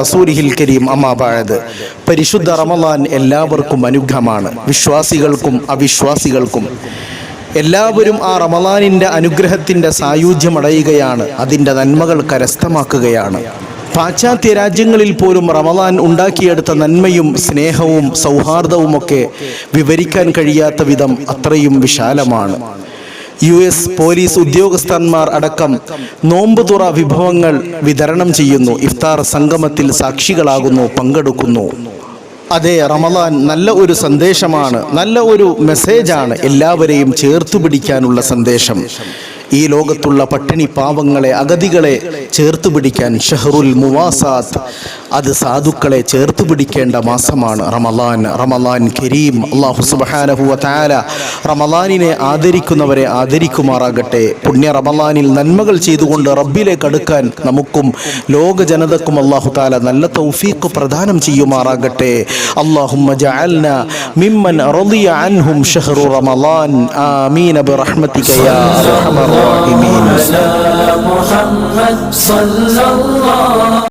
റസൂലിഹിൽ കരീം പരിശുദ്ധ റമലാൻ എല്ലാവർക്കും അനുഗ്രഹമാണ്. വിശ്വാസികൾക്കും അവിശ്വാസികൾക്കും. എല്ലാവരും ആ റമലാനിന്റെ അനുഗ്രഹത്തിന്റെ സായുജ്യമടയുകയാണ്. അതിന്റെ നന്മകൾ കരസ്ഥമാക്കുകയാണ്. പാശ്ചാത്യ രാജ്യങ്ങളിൽ പോലും റമലാൻ ഉണ്ടാക്കിയെടുത്ത നന്മയും സ്നേഹവും സൗഹാർദ്ദവുമൊക്കെ വിവരിക്കാൻ കഴിയാത്ത വിധം അത്രയും വിശാലമാണ്. യു എസ് പോലീസ് ഉദ്യോഗസ്ഥന്മാർ അടക്കം നോമ്പുതുറ വിഭവങ്ങൾ വിതരണം ചെയ്യുന്നു. ഇഫ്താർ സംഗമത്തിൽ സാക്ഷികളാകുന്നു പങ്കെടുക്കുന്നു. അതെ റമദാൻ നല്ല ഒരു സന്ദേശമാണ് നല്ല ഒരു മെസ്സേജാണ് എല്ലാവരെയും ചേർത്തു പിടിക്കാനുള്ള സന്ദേശം. ഈ ലോകത്തുള്ള പട്ടിണി പാവങ്ങളെ അഗതികളെ ചേർത്ത് പിടിക്കാൻ ഷഹറുൽ മുവാസാത്ത് അത് സാധുക്കളെ ചേർത്ത് പിടിക്കേണ്ട മാസമാണ് റമലാൻ റമലാൻ കരീം അള്ളാഹു സുബ്ഹാനഹു വ തആല റമലാനിനെ ആദരിക്കുന്നവരെ ആദരിക്കുമാറാകട്ടെ പുണ്യ റമലാനിൽ നന്മകൾ ചെയ്തുകൊണ്ട് റബ്ബിലേക്ക് അടുക്കാൻ നമുക്കും ലോക ജനതക്കും അള്ളാഹു താല നല്ല തൗഫീഖ് പ്രദാനം ചെയ്യുമാറാകട്ടെ اللهم جعلنا ممن رضي عنهم شهر رمضان آمين برحمتك يا أرحم الراحمين صلی اللہ